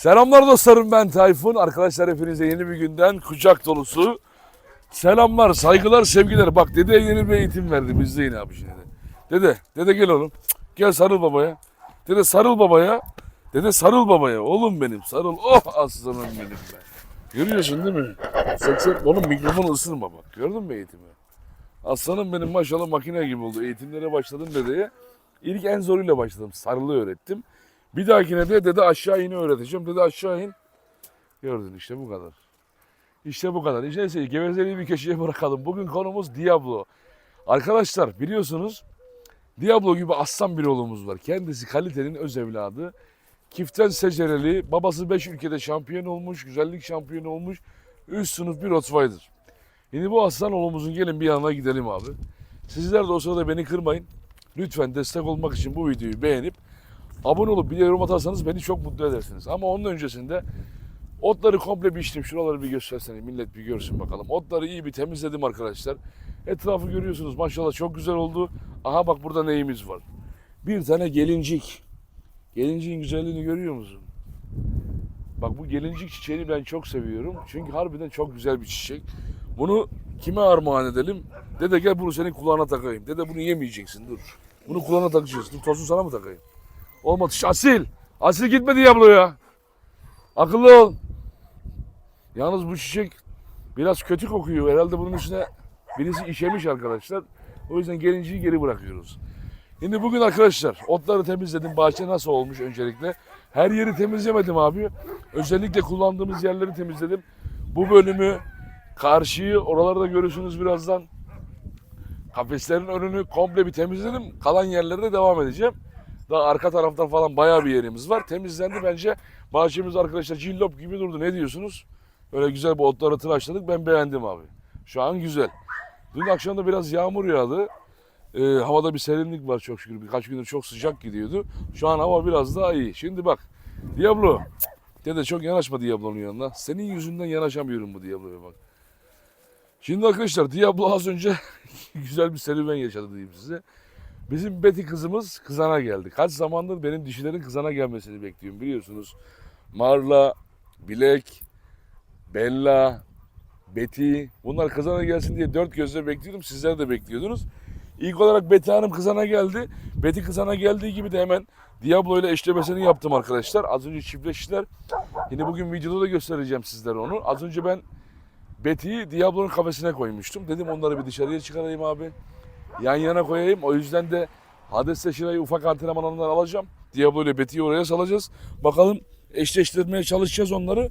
Selamlar dostlarım ben Tayfun. Arkadaşlar hepinize yeni bir günden kucak dolusu selamlar, saygılar, sevgiler. Bak dedeye yeni bir eğitim verdim. İzleyin abi şimdi. Dede, dede gel oğlum. Gel sarıl babaya. Dede sarıl babaya. Dede sarıl babaya. Oğlum benim sarıl. Oh aslanım benim be. Görüyorsun değil mi? 80, oğlum mikrofonu ısırma bak. Gördün mü eğitimi? Aslanım benim maşallah makine gibi oldu. Eğitimlere başladım dedeye. İlk en zoruyla başladım. Sarılı öğrettim. Bir dahakine de dede aşağı ini öğreteceğim. Dede aşağı in. Gördün işte bu kadar. İşte bu kadar. İşte neyse gevezeliği bir köşeye bırakalım. Bugün konumuz Diablo. Arkadaşlar biliyorsunuz Diablo gibi aslan bir oğlumuz var. Kendisi kalitenin öz evladı. Kiften secereli, babası 5 ülkede şampiyon olmuş, güzellik şampiyonu olmuş. Üst sınıf bir Rottweiler. Şimdi bu aslan oğlumuzun gelin bir yanına gidelim abi. Sizler de o sırada beni kırmayın. Lütfen destek olmak için bu videoyu beğenip abone olup bir yorum atarsanız beni çok mutlu edersiniz. Ama onun öncesinde otları komple biçtim. Şuraları bir göstersene millet bir görsün bakalım. Otları iyi bir temizledim arkadaşlar. Etrafı görüyorsunuz maşallah çok güzel oldu. Aha bak burada neyimiz var. Bir tane gelincik. Gelinciğin güzelliğini görüyor musun? Bak bu gelincik çiçeğini ben çok seviyorum. Çünkü harbiden çok güzel bir çiçek. Bunu kime armağan edelim? Dede gel bunu senin kulağına takayım. Dede bunu yemeyeceksin dur. Bunu kulağına takacağız. Dur tosun sana mı takayım? Olmadı. Şş, Asil. Asil gitme Diablo'ya. Akıllı ol. Yalnız bu çiçek biraz kötü kokuyor. Herhalde bunun üstüne birisi işemiş arkadaşlar. O yüzden gelinciyi geri bırakıyoruz. Şimdi bugün arkadaşlar otları temizledim. Bahçe nasıl olmuş öncelikle? Her yeri temizlemedim abi. Özellikle kullandığımız yerleri temizledim. Bu bölümü karşıyı oralarda görürsünüz birazdan. Kafeslerin önünü komple bir temizledim. Kalan yerlere de devam edeceğim. Daha arka taraftan falan bayağı bir yerimiz var. Temizlendi bence. Bahçemiz arkadaşlar cillop gibi durdu. Ne diyorsunuz? Öyle güzel bu otları tıraşladık. Ben beğendim abi. Şu an güzel. Dün akşam da biraz yağmur yağdı. Ee, havada bir serinlik var çok şükür. Birkaç gündür çok sıcak gidiyordu. Şu an hava biraz daha iyi. Şimdi bak. Diablo. Dede çok yanaşma Diablo'nun yanına. Senin yüzünden yanaşamıyorum bu Diablo'ya bak. Şimdi arkadaşlar Diablo az önce güzel bir serüven yaşadı diyeyim size. Bizim Betty kızımız kızana geldi. Kaç zamandır benim dişilerin kızana gelmesini bekliyorum biliyorsunuz. Marla, Bilek, Bella, Betty bunlar kızana gelsin diye dört gözle bekliyordum. Sizler de bekliyordunuz. İlk olarak Betty Hanım kızana geldi. Betty kızana geldiği gibi de hemen Diablo ile eşlemesini yaptım arkadaşlar. Az önce çiftleştiler. Yine bugün videoda da göstereceğim sizlere onu. Az önce ben Betty'yi Diablo'nun kafesine koymuştum. Dedim onları bir dışarıya çıkarayım abi. Yan yana koyayım. O yüzden de Hades'le Şiray'ı ufak antrenman alanından alacağım. Diablo ile Betty'yi oraya salacağız. Bakalım eşleştirmeye çalışacağız onları.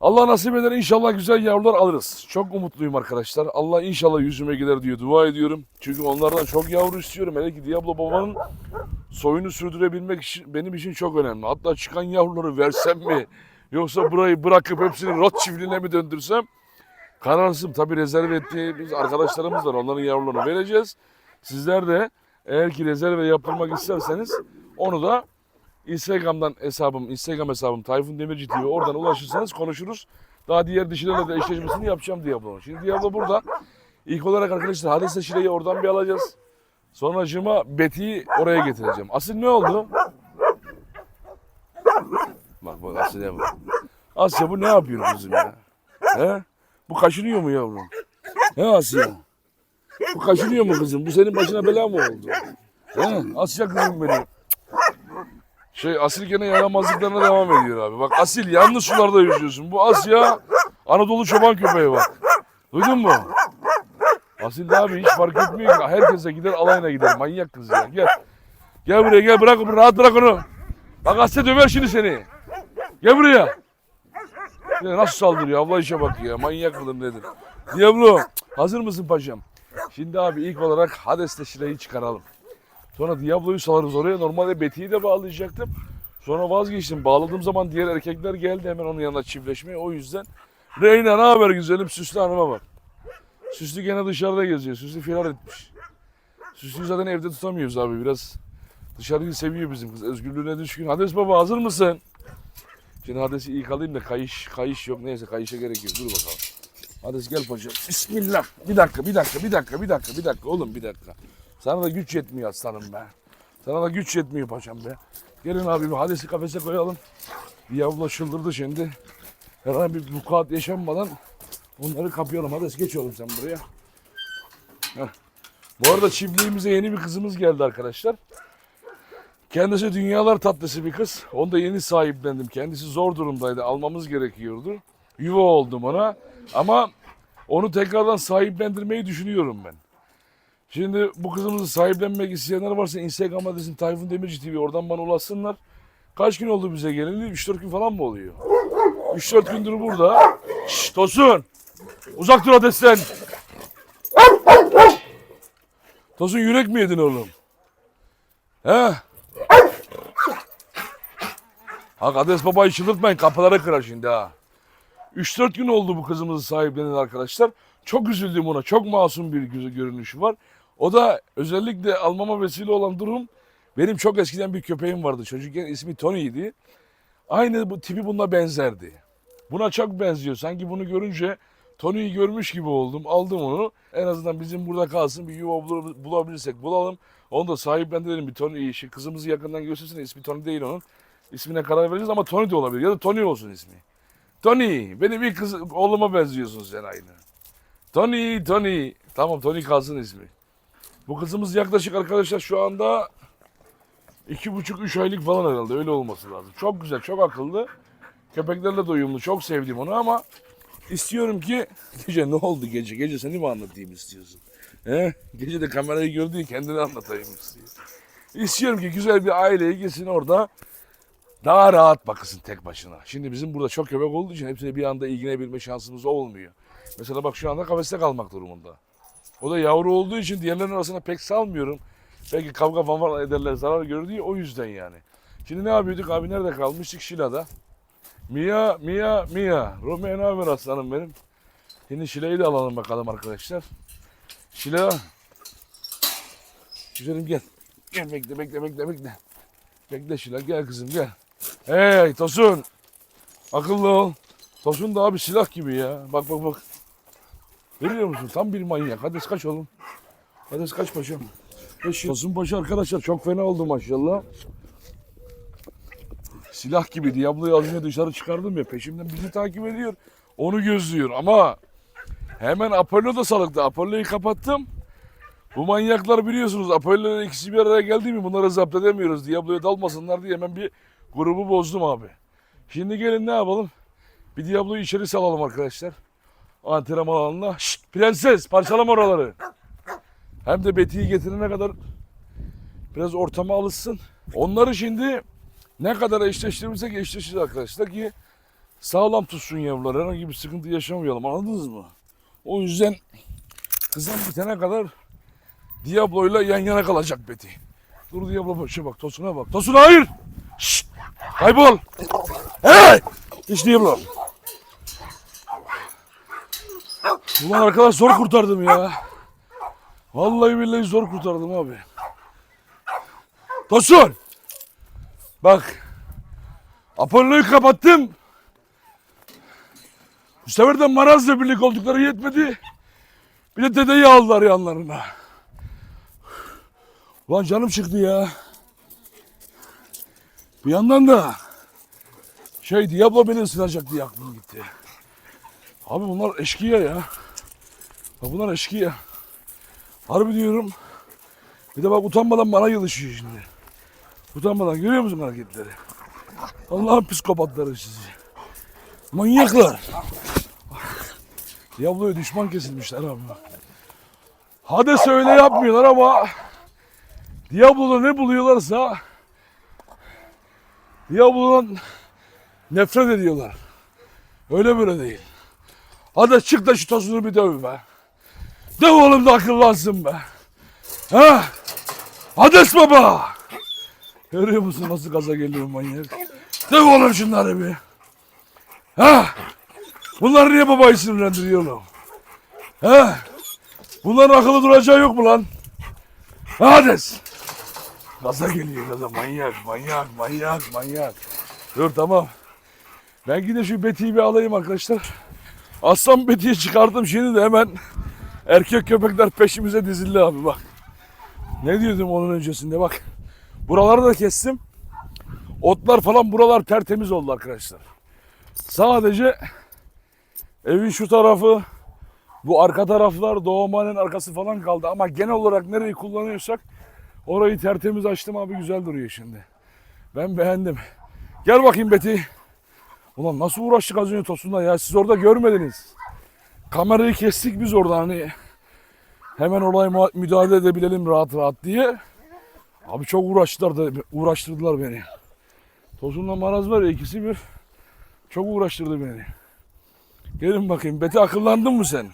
Allah nasip eder inşallah güzel yavrular alırız. Çok umutluyum arkadaşlar. Allah inşallah yüzüme gider diye dua ediyorum. Çünkü onlardan çok yavru istiyorum. Hele ki Diablo babanın soyunu sürdürebilmek için benim için çok önemli. Hatta çıkan yavruları versem mi? Yoksa burayı bırakıp hepsini rot çiftliğine mi döndürsem? Kararsızım. Tabii rezerve ettiğimiz arkadaşlarımız var. Onların yavrularını vereceğiz. Sizler de eğer ki rezerve yaptırmak isterseniz onu da Instagram'dan hesabım, Instagram hesabım Tayfun Demirci TV oradan ulaşırsanız konuşuruz. Daha diğer dişilerle de eşleşmesini yapacağım Diablo'nun. Şimdi Diablo burada. İlk olarak arkadaşlar Hades'le Şile'yi oradan bir alacağız. Sonra Cima Betty'yi oraya getireceğim. Asıl ne oldu? Bak bak Asya'ya bak. Asya bu ne yapıyor kızım ya? He? Bu kaşınıyor mu yavrum? He Asya? Bu kaşınıyor mu kızım? Bu senin başına bela mı oldu? He? Asya kızım benim. Şey Asil gene yaramazlıklarına devam ediyor abi. Bak Asil yanlış sularda yüzüyorsun. Bu Asya Anadolu çoban köpeği bak. Duydun mu? Asil abi hiç fark etmiyor ki. Herkese gider alayına gider. Manyak kız ya. Gel. Gel buraya gel bırak onu rahat bırak onu. Bak Asya döver şimdi seni. Gel buraya. Nasıl saldırıyor? Allah işe bak ya. Manyak mıdır nedir? Diablo hazır mısın paşam? Şimdi abi ilk olarak Hades'le Şile'yi çıkaralım. Sonra Diablo'yu salarız oraya. Normalde Betty'yi de bağlayacaktım. Sonra vazgeçtim. Bağladığım zaman diğer erkekler geldi hemen onun yanına çiftleşmeye. O yüzden Reyna ne haber güzelim? Süslü hanıma bak. Süslü gene dışarıda geziyor. Süslü firar etmiş. Süslüyü zaten evde tutamıyoruz abi. Biraz dışarıyı seviyor bizim kız. Özgürlüğüne düşkün. Hades baba hazır mısın? Şimdi Hades'i ilk alayım da kayış kayış yok. Neyse kayışa gerek yok. Dur bakalım. Hades gel paşam. Bismillah. Bir dakika, bir dakika, bir dakika, bir dakika, bir dakika. Oğlum bir dakika. Sana da güç yetmiyor aslanım be. Sana da güç yetmiyor paşam be. Gelin abi bir Hades'i kafese koyalım. Diablo çıldırdı şimdi. Herhangi bir vukuat yaşanmadan onları kapayalım. Hadi geç oğlum sen buraya. Heh. Bu arada çiftliğimize yeni bir kızımız geldi arkadaşlar. Kendisi dünyalar tatlısı bir kız. Onu da yeni sahiplendim. Kendisi zor durumdaydı. Almamız gerekiyordu. Yuva oldum ona. Ama onu tekrardan sahiplendirmeyi düşünüyorum ben. Şimdi bu kızımızı sahiplenmek isteyenler varsa Instagram adresim Tayfun Demirci TV oradan bana ulaşsınlar. Kaç gün oldu bize geleli? 3-4 gün falan mı oluyor? 3-4 gündür burada. Şşş Tosun! Uzak dur adresten! Tosun yürek mi yedin oğlum? He? Ha Kades babayı çıldırtmayın kapıları kırar şimdi ha. 3-4 gün oldu bu kızımızı sahiplenen arkadaşlar. Çok üzüldüm ona. Çok masum bir görünüşü var. O da özellikle almama vesile olan durum benim çok eskiden bir köpeğim vardı. Çocukken ismi Tony'ydi. Aynı bu tipi buna benzerdi. Buna çok benziyor. Sanki bunu görünce Tony'yi görmüş gibi oldum. Aldım onu. En azından bizim burada kalsın. Bir yuva bul- bulabilirsek bulalım. Onu da sahiplendirelim. Bir Tony işi. Kızımızı yakından göstersin. İsmi Tony değil onun. İsmine karar vereceğiz ama Tony de olabilir. Ya da Tony olsun ismi. Tony. Benim ilk kız oğluma benziyorsun sen aynı. Tony, Tony. Tamam Tony kalsın ismi. Bu kızımız yaklaşık arkadaşlar şu anda iki buçuk üç aylık falan herhalde öyle olması lazım. Çok güzel, çok akıllı. Köpeklerle de uyumlu. Çok sevdim onu ama istiyorum ki gece ne oldu gece? Gece seni mi anlatayım istiyorsun? He? Gece de kamerayı gördüğün kendini anlatayım istiyor. İstiyorum ki güzel bir aileye gitsin orada daha rahat bakılsın tek başına. Şimdi bizim burada çok köpek olduğu için hepsine bir anda ilgilenebilme şansımız olmuyor. Mesela bak şu anda kafeste kalmak durumunda. O da yavru olduğu için diğerlerinin arasına pek salmıyorum. Belki kavga falan ederler, zarar görür diye o yüzden yani. Şimdi ne yapıyorduk abi nerede kalmıştık? Şila'da. Mia, Mia, Mia. Romeo ne haber aslanım benim? Şimdi Şila'yı da alalım bakalım arkadaşlar. Şila. Güzelim gel. Gel bekle bekle bekle bekle. Bekle Şila gel kızım gel. Hey Tosun. Akıllı ol. Tosun da abi silah gibi ya. Bak bak bak. Görüyor musun? Tam bir manyak. Hadi kaç oğlum. Hadi kaç paşam. Beş Tosun Paşa arkadaşlar çok fena oldu maşallah. Silah gibi Diablo'yu az önce dışarı çıkardım ya peşimden bizi takip ediyor. Onu gözlüyor ama hemen Apollo da salıktı. Apollo'yu kapattım. Bu manyaklar biliyorsunuz Apollo ile ikisi bir araya geldi mi bunları zapt edemiyoruz. Diablo'ya dalmasınlar diye hemen bir grubu bozdum abi. Şimdi gelin ne yapalım? Bir Diablo'yu içeri salalım arkadaşlar. Antrenman alanına. Şşt, prenses parçalama oraları. Hem de Betty'yi getirene kadar biraz ortama alışsın. Onları şimdi ne kadar eşleştirirsek eşleşiriz arkadaşlar ki sağlam tutsun yavrular. Herhangi bir sıkıntı yaşamayalım anladınız mı? O yüzden kızım bitene kadar Diablo'yla yan yana kalacak Betty. Dur Diablo başa bak Tosun'a bak. Tosun hayır! Kaybol! Hey! Hiç Diablo. Ulan arkadaş zor kurtardım ya. Vallahi billahi zor kurtardım abi. Tosun! Bak. Apollo'yu kapattım. Bu sefer de Maraz'la birlik oldukları yetmedi. Bir de dedeyi aldılar yanlarına. Ulan canım çıktı ya. Bir yandan da şey Diablo beni ısıracak diye aklım gitti. Abi bunlar eşkıya ya. Bak bunlar eşkıya. Harbi diyorum. Bir de bak utanmadan bana yılışıyor şimdi. Utanmadan görüyor musun hareketleri? Allah'ın psikopatları sizi. Manyaklar. Diablo'ya düşman kesilmişler abi. Hades öyle yapmıyorlar ama Diablo'da ne buluyorlarsa Diablo'dan nefret ediyorlar. Öyle böyle değil. Hadi çık da şu tozunu bir döv be. Döv oğlum da akıllansın be. Ha? Hades baba. Görüyor musun nasıl gaza geliyor manyak? Döv oğlum şunları bir. Ha? Bunlar niye babayı sinirlendiriyor oğlum? Ha? Bunların akıllı duracağı yok mu lan? Hades. Gaza geliyor gaza manyak manyak manyak manyak. Dur tamam. Ben gide şu Betty'yi bir alayım arkadaşlar. Aslan Betty'yi çıkardım şimdi de hemen erkek köpekler peşimize dizildi abi bak. Ne diyordum onun öncesinde bak. Buraları da kestim. Otlar falan buralar tertemiz oldu arkadaşlar. Sadece evin şu tarafı, bu arka taraflar doğumanın arkası falan kaldı. Ama genel olarak nereyi kullanıyorsak orayı tertemiz açtım abi güzel duruyor şimdi. Ben beğendim. Gel bakayım Beti. Ulan nasıl uğraştık az önce Tosun'la ya siz orada görmediniz. Kamerayı kestik biz orada hani hemen olay muha- müdahale edebilelim rahat rahat diye. Abi çok uğraştılar da uğraştırdılar beni. Tosun'la Maraz var ya ikisi bir çok uğraştırdı beni. Gelin bakayım Beti akıllandın mı sen?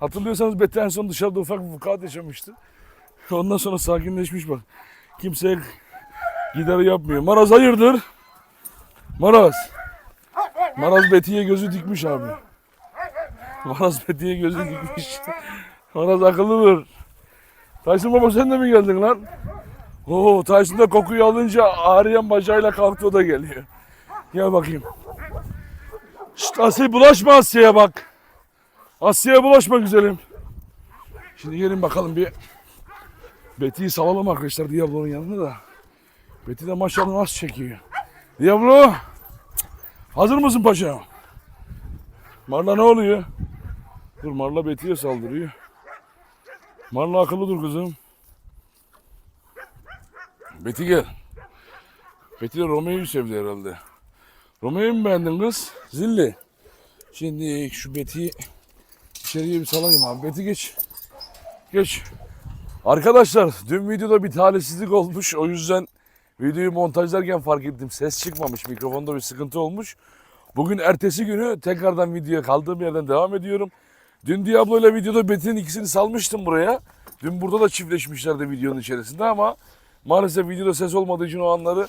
Hatırlıyorsanız Beti en son dışarıda ufak bir vukuat yaşamıştı. Ondan sonra sakinleşmiş bak. Kimseye gider yapmıyor. Maraz hayırdır? Maraz. Maraz Beti'ye gözü dikmiş abi. Maraz Beti'ye gözü dikmiş. Maraz akıllıdır. Tyson baba sen de mi geldin lan? Oo Tyson da kokuyu alınca ağrıyan bacağıyla kalktı o da geliyor. Gel bakayım. Şşt Asya bulaşma Asya'ya bak. Asya'ya bulaşma güzelim. Şimdi gelin bakalım bir Beti'yi salalım arkadaşlar Diablo'nun yanında da. Beti de maşallah nasıl çekiyor. Diablo. Hazır mısın paşam? Marla ne oluyor? Dur Marla Beti'ye saldırıyor. Marla akıllı dur kızım. Beti gel. Beti de Romeo'yu sevdi herhalde. Romeo'yu mu beğendin kız? Zilli. Şimdi şu Beti'yi içeriye bir salayım abi. Beti geç. Geç. Arkadaşlar dün videoda bir talihsizlik olmuş. O yüzden videoyu montajlarken fark ettim. Ses çıkmamış. Mikrofonda bir sıkıntı olmuş. Bugün ertesi günü tekrardan videoya kaldığım yerden devam ediyorum. Dün Diablo ile videoda Beti'nin ikisini salmıştım buraya. Dün burada da çiftleşmişlerdi videonun içerisinde ama maalesef videoda ses olmadığı için o anları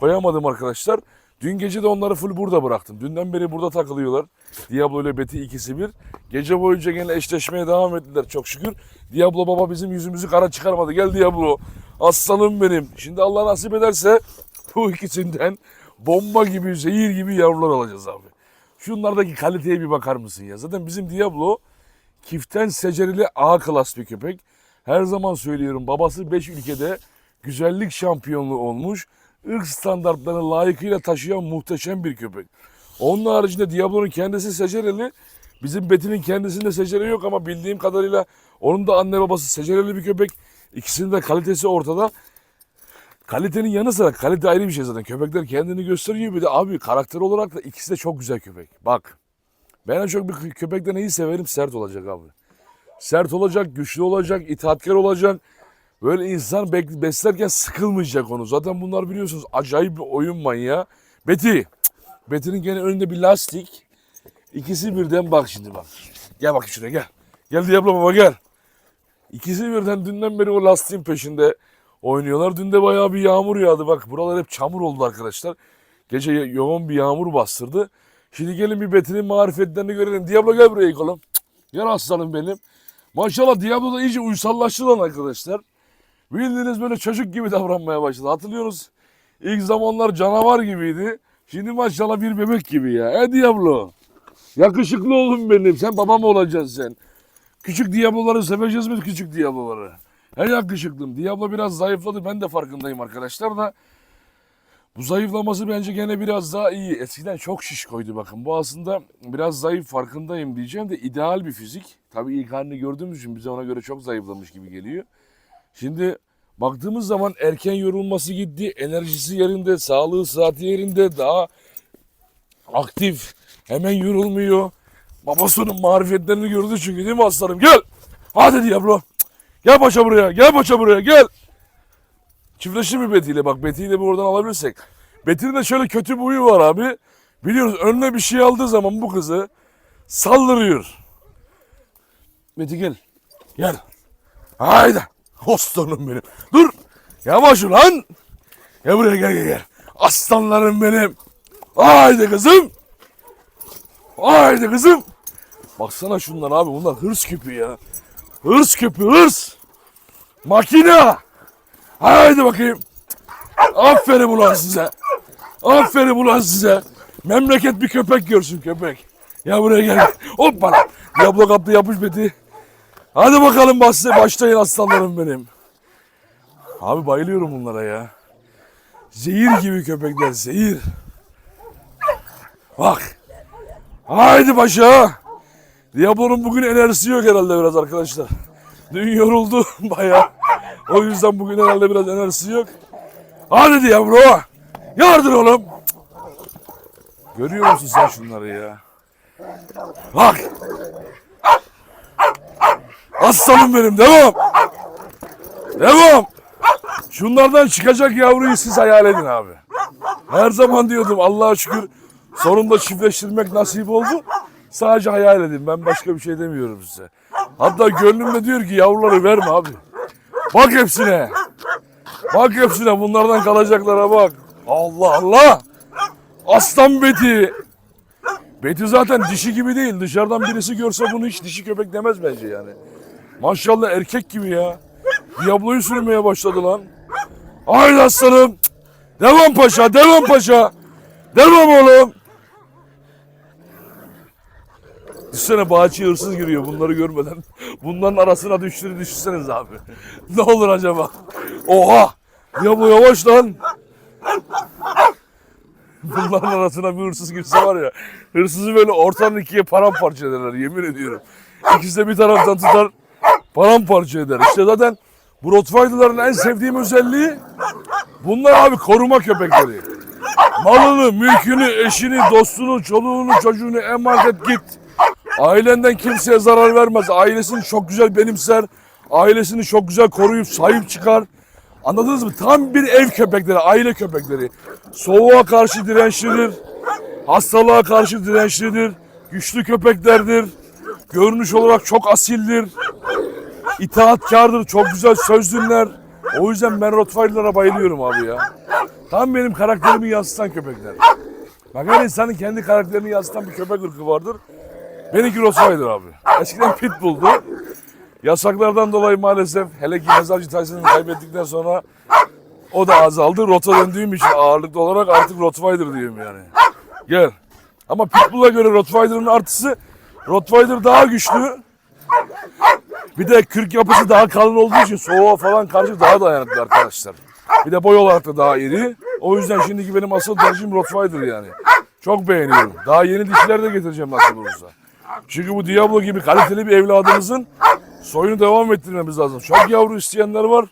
koyamadım arkadaşlar. Dün gece de onları full burada bıraktım. Dünden beri burada takılıyorlar. Diablo ile Beti ikisi bir. Gece boyunca gene eşleşmeye devam ettiler çok şükür. Diablo baba bizim yüzümüzü kara çıkarmadı. Gel Diablo. Aslanım benim. Şimdi Allah nasip ederse bu ikisinden bomba gibi, zehir gibi yavrular alacağız abi. Şunlardaki kaliteye bir bakar mısın ya? Zaten bizim Diablo kiften secerili A klas bir köpek. Her zaman söylüyorum babası 5 ülkede güzellik şampiyonluğu olmuş. Irk standartlarını layıkıyla taşıyan muhteşem bir köpek. Onun haricinde Diablo'nun kendisi secereli. Bizim Beti'nin kendisinde secere yok ama bildiğim kadarıyla onun da anne babası secereli bir köpek. İkisinin de kalitesi ortada. Kalitenin yanı sıra kalite ayrı bir şey zaten. Köpekler kendini gösteriyor bir de abi karakter olarak da ikisi de çok güzel köpek. Bak ben en çok bir köpekte neyi severim? Sert olacak abi. Sert olacak, güçlü olacak, itaatkar olacak. Böyle insan beslerken sıkılmayacak onu. Zaten bunlar biliyorsunuz acayip bir oyun manyağı. Beti. Beti'nin gene önünde bir lastik. İkisi birden bak şimdi bak. Gel bak şuraya gel. Gel Diablo baba gel. İkisi birden dünden beri o lastiğin peşinde oynuyorlar. Dün de bayağı bir yağmur yağdı. Bak buralar hep çamur oldu arkadaşlar. Gece yo- yoğun bir yağmur bastırdı. Şimdi gelin bir Beti'nin marifetlerini görelim. Diablo gel buraya yıkalım. Gel aslanım benim. Maşallah Diablo da iyice uysallaştı lan arkadaşlar. Bildiğiniz böyle çocuk gibi davranmaya başladı. Hatırlıyorsunuz ilk zamanlar canavar gibiydi. Şimdi maşallah bir bebek gibi ya. E Diablo. Yakışıklı oğlum benim. Sen babam olacaksın sen. Küçük Diablo'ları seveceğiz mi küçük Diablo'ları? He yakışıklım. Diablo biraz zayıfladı. Ben de farkındayım arkadaşlar da. Bu zayıflaması bence gene biraz daha iyi. Eskiden çok şiş koydu bakın. Bu aslında biraz zayıf farkındayım diyeceğim de ideal bir fizik. Tabii ilk halini gördüğümüz için bize ona göre çok zayıflamış gibi geliyor. Şimdi baktığımız zaman erken yorulması gitti. Enerjisi yerinde, sağlığı saati yerinde. Daha aktif. Hemen yorulmuyor. Babasının marifetlerini gördü çünkü değil mi aslanım? Gel. Hadi Diablo. Gel paşa buraya. Gel paşa buraya. Gel. Çiftleşir mi Betty ile? Bak Betty'yi de buradan alabilirsek. Betty'nin de şöyle kötü bir huyu var abi. Biliyoruz önüne bir şey aldığı zaman bu kızı saldırıyor. Betty gel. Gel. Haydi. Aslanım benim. Dur. Yavaş ulan. Gel buraya gel gel gel. Aslanlarım benim. Haydi kızım. Haydi kızım. Baksana şunlar abi bunlar hırs küpü ya. Hırs küpü hırs. Makina. Haydi bakayım. Aferin ulan size. Aferin ulan size. Memleket bir köpek görsün köpek. Ya buraya gel. Hoppala. Diablo kaptı yapış beti. Hadi bakalım bas- başlayın aslanlarım benim. Abi bayılıyorum bunlara ya. Zehir gibi köpekler zehir. Bak. Haydi başa. Diablo'nun bugün enerjisi yok herhalde biraz arkadaşlar. Dün yoruldu bayağı. O yüzden bugün herhalde biraz enerjisi yok. Hadi Diablo. Yardır oğlum. Görüyor musun sen şunları ya? Bak. Aslanım benim devam. Devam. Şunlardan çıkacak yavruyu siz hayal edin abi. Her zaman diyordum Allah'a şükür sonunda çiftleştirmek nasip oldu. Sadece hayal edin ben başka bir şey demiyorum size. Hatta gönlümde diyor ki yavruları verme abi. Bak hepsine. Bak hepsine bunlardan kalacaklara bak. Allah Allah. Aslan Beti. Beti zaten dişi gibi değil. Dışarıdan birisi görse bunu hiç dişi köpek demez bence yani. Maşallah erkek gibi ya. Diablo'yu sürmeye başladı lan. Haydi aslanım. Devam paşa, devam paşa. Devam oğlum. Düşünsene bahçeye hırsız giriyor bunları görmeden. Bunların arasına düştüğünü düşünseniz abi. ne olur acaba? Oha! Diablo yavaş lan. Bunların arasına bir hırsız girse var ya. Hırsızı böyle ortadan ikiye paramparça ederler yemin ediyorum. İkisi de bir taraftan tutar paramparça eder. İşte zaten bu Rottweiler'ların en sevdiğim özelliği bunlar abi koruma köpekleri. Malını, mülkünü, eşini, dostunu, çoluğunu, çocuğunu emanet git. Ailenden kimseye zarar vermez. Ailesini çok güzel benimser. Ailesini çok güzel koruyup sahip çıkar. Anladınız mı? Tam bir ev köpekleri, aile köpekleri. Soğuğa karşı dirençlidir. Hastalığa karşı dirençlidir. Güçlü köpeklerdir. Görünüş olarak çok asildir. İtaatkardır, çok güzel söz dinler. O yüzden ben Rottweiler'lara bayılıyorum abi ya. Tam benim karakterimi yansıtan köpekler. Bak her insanın kendi karakterini yansıtan bir köpek ırkı vardır. Benimki Rottweiler abi. Eskiden Pitbull'du. Yasaklardan dolayı maalesef hele ki mezarcı Tyson'ı kaybettikten sonra o da azaldı. Rota döndüğüm için ağırlıklı olarak artık Rottweiler diyorum yani. Gel. Ama Pitbull'a göre Rottweiler'ın artısı Rottweiler daha güçlü. Bir de kürk yapısı daha kalın olduğu için soğuğa falan karşı daha dayanıklı arkadaşlar. Bir de boy olarak da daha iri. O yüzden şimdiki benim asıl tercihim Rottweiler yani. Çok beğeniyorum. Daha yeni dişiler de getireceğim nasıl olursa. Çünkü bu Diablo gibi kaliteli bir evladımızın soyunu devam ettirmemiz lazım. Çok yavru isteyenler var.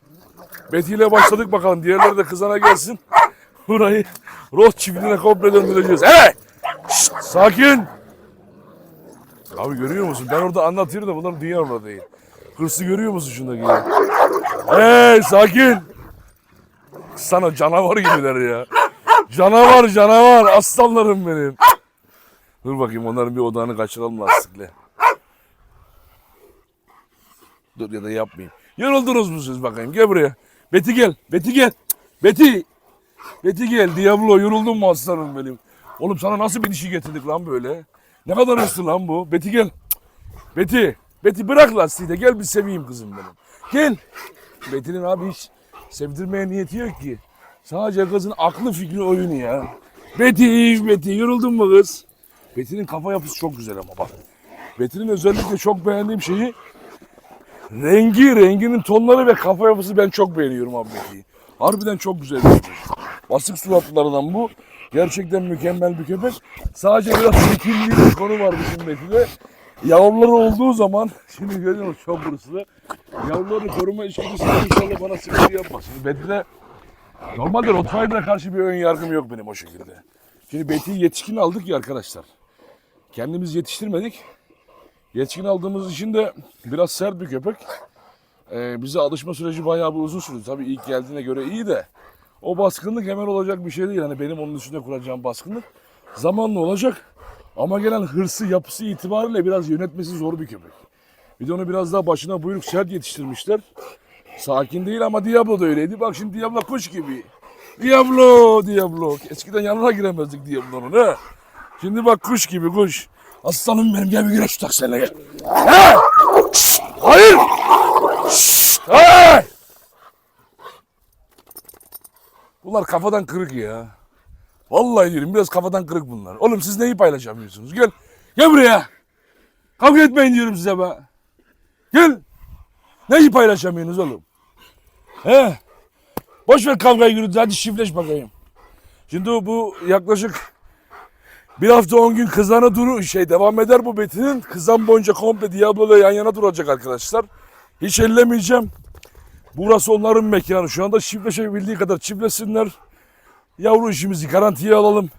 Betty ile başladık bakalım. Diğerleri de kızana gelsin. Burayı Roth çiftliğine komple döndüreceğiz. Evet. Şşt, sakin. Abi görüyor musun? Ben orada anlatıyorum da bunların dünya orada değil. Hırsı görüyor musun şundaki ya? Hey sakin. Sana canavar gibiler ya. Canavar canavar aslanlarım benim. Dur bakayım onların bir odağını kaçıralım lastikle. Dur ya da yapmayayım. Yoruldunuz mu siz bakayım gel buraya. Beti gel. Beti gel. Beti. Beti gel. Diablo yoruldun mu aslanım benim? Oğlum sana nasıl bir dişi getirdik lan böyle? Ne kadar hırslı lan bu? Beti gel. Beti. Beti bırak lastiği de gel bir seveyim kızım benim. Gel. Beti'nin abi hiç sevdirmeye niyeti yok ki. Sadece kızın aklı fikri oyunu ya. Beti, Beti yoruldun mu kız? Beti'nin kafa yapısı çok güzel ama bak. Beti'nin özellikle çok beğendiğim şeyi rengi, renginin tonları ve kafa yapısı ben çok beğeniyorum abi Beti'yi. Harbiden çok güzel bir köpek. Basık suratlılardan bu. Gerçekten mükemmel bir köpek. Sadece biraz şekilli bir konu var bizim Beti'de. Yavruları olduğu zaman, şimdi görüyor musun çok hırslı. Yavruları koruma içgüdüsü inşallah bana sıkıntı yapmaz. Şimdi Beti'de normalde Rottweiler'a karşı bir ön yargım yok benim o şekilde. Şimdi Beti'yi yetişkin aldık ya arkadaşlar. Kendimiz yetiştirmedik. Yetişkin aldığımız için de biraz sert bir köpek. Ee, bize alışma süreci bayağı bir uzun sürdü. Tabii ilk geldiğine göre iyi de o baskınlık hemen olacak bir şey değil. Hani benim onun üstünde kuracağım baskınlık zamanla olacak. Ama gelen hırsı yapısı itibariyle biraz yönetmesi zor bir köpek. Bir de onu biraz daha başına buyruk sert yetiştirmişler. Sakin değil ama Diablo da öyleydi. Bak şimdi Diablo kuş gibi. Diablo, Diablo. Eskiden yanına giremezdik Diablo'nun ha. Şimdi bak kuş gibi kuş. Aslanım benim gel bir güneş tutak seninle gel. Şşt! Hayır! Hey! Bunlar kafadan kırık ya. Vallahi diyorum biraz kafadan kırık bunlar. Oğlum siz neyi paylaşamıyorsunuz? Gel. Gel buraya. Kavga etmeyin diyorum size be. Gel. Neyi paylaşamıyorsunuz oğlum? He? Boş ver kavgayı gürültü hadi şifleş bakayım. Şimdi bu yaklaşık bir hafta 10 gün kızana duru şey devam eder bu betinin. Kızan boyunca komple Diablo ile yan yana duracak arkadaşlar. Hiç ellemeyeceğim. Burası onların mekanı. Şu anda çiftleşebildiği kadar çiftleşsinler. Yavru işimizi garantiye alalım.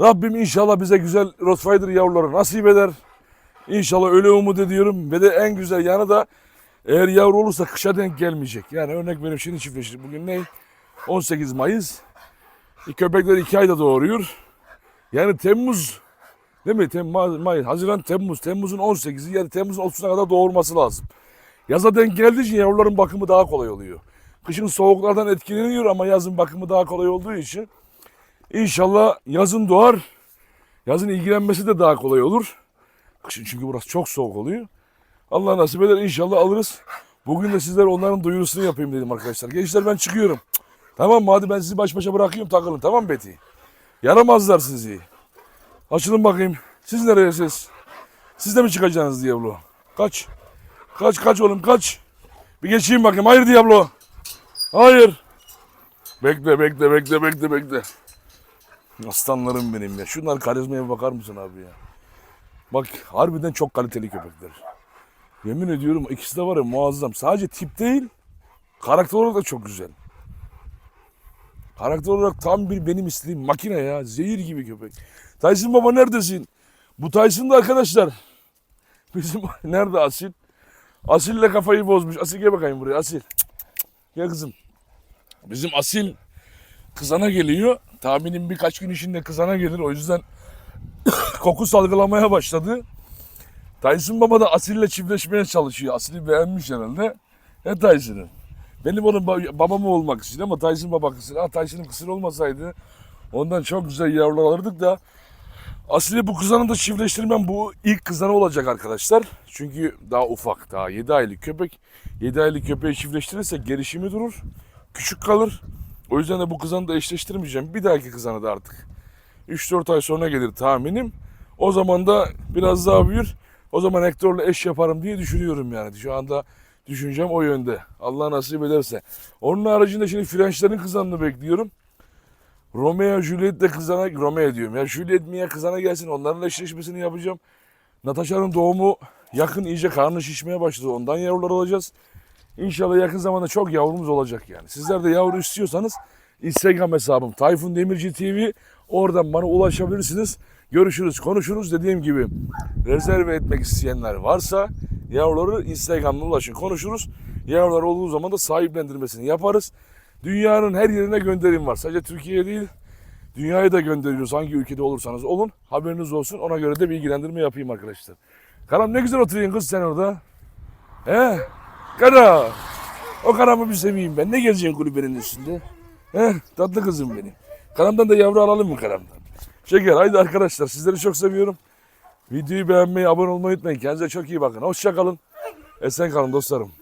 Rabbim inşallah bize güzel Rottweiler yavruları nasip eder. İnşallah öyle umut ediyorum. Ve de en güzel yanı da eğer yavru olursa kışa denk gelmeyecek. Yani örnek vereyim şimdi çiftleştik. Bugün ne? 18 Mayıs. E, köpekler 2 ayda doğuruyor. Yani Temmuz değil mi? Tem, Ma- Mayıs, Haziran, Temmuz. Temmuz'un 18'i yani Temmuz'un 30'una kadar doğurması lazım. Yaza denk geldiği için yavruların bakımı daha kolay oluyor. Kışın soğuklardan etkileniyor ama yazın bakımı daha kolay olduğu için inşallah yazın doğar. Yazın ilgilenmesi de daha kolay olur. Kışın çünkü burası çok soğuk oluyor. Allah nasip eder inşallah alırız. Bugün de sizlere onların duyurusunu yapayım dedim arkadaşlar. Gençler ben çıkıyorum. Tamam mı? Hadi ben sizi baş başa bırakayım takılın. Tamam mı Beti? Yaramazlar sizi. Açılın bakayım. Siz neresiniz? Siz de mi çıkacaksınız Diablo? Kaç. Kaç kaç oğlum kaç. Bir geçeyim bakayım. Hayır Diablo. Hayır. Bekle bekle bekle bekle bekle. Aslanlarım benim ya. Şunlar karizmaya bakar mısın abi ya? Bak harbiden çok kaliteli köpekler. Yemin ediyorum ikisi de var ya muazzam. Sadece tip değil, karakter olarak da çok güzel. Karakter olarak tam bir benim istediğim makine ya. Zehir gibi köpek. Tyson baba neredesin? Bu Tyson da arkadaşlar. Bizim nerede Asil? Asil'le kafayı bozmuş. Asil gel bakayım buraya Asil. Gel kızım. Bizim Asil kızana geliyor. Tahminim birkaç gün içinde kızana gelir. O yüzden koku salgılamaya başladı. Tyson baba da Asil'le çiftleşmeye çalışıyor. Asil'i beğenmiş herhalde. He Tyson'ı. Benim onun ba- babam olmak istiyor ama Tyson baba kısır. Ah Tyson'ın kısır olmasaydı ondan çok güzel yavrular alırdık da Asil'i bu kızanı da çiftleştirmem bu ilk kızanı olacak arkadaşlar. Çünkü daha ufak daha 7 aylık köpek. 7 aylık köpeği çiftleştirirsek gelişimi durur. Küçük kalır. O yüzden de bu kızanı da eşleştirmeyeceğim. Bir dahaki kızanı da artık 3-4 ay sonra gelir tahminim. O zaman da biraz daha büyür. O zaman Hector'la eş yaparım diye düşünüyorum yani. Şu anda düşüncem o yönde. Allah nasip ederse. Onun haricinde şimdi Frenchlerin kızanını bekliyorum. Romeo Juliet de kızana, Romeo diyorum ya Juliet Mia kızana gelsin onların eşleşmesini yapacağım. Natasha'nın doğumu yakın iyice karnı şişmeye başladı. Ondan yavrular alacağız. İnşallah yakın zamanda çok yavrumuz olacak yani. Sizler de yavru istiyorsanız Instagram hesabım Tayfun Demirci TV. Oradan bana ulaşabilirsiniz. Görüşürüz, konuşuruz. Dediğim gibi rezerve etmek isteyenler varsa yavruları Instagram'dan ulaşın, konuşuruz. Yavrular olduğu zaman da sahiplendirmesini yaparız. Dünyanın her yerine gönderim var. Sadece Türkiye değil, dünyaya da gönderiyoruz. Hangi ülkede olursanız olun. Haberiniz olsun. Ona göre de bilgilendirme yapayım arkadaşlar. Karam ne güzel oturuyorsun kız sen orada. He? Kara. O karamı bir seveyim ben. Ne gezeceksin kulübenin üstünde? He? Tatlı kızım benim. Karamdan da yavru alalım mı karamdan? Şeker. Haydi arkadaşlar sizleri çok seviyorum. Videoyu beğenmeyi, abone olmayı unutmayın. Kendinize çok iyi bakın. Hoşça kalın. Esen kalın dostlarım.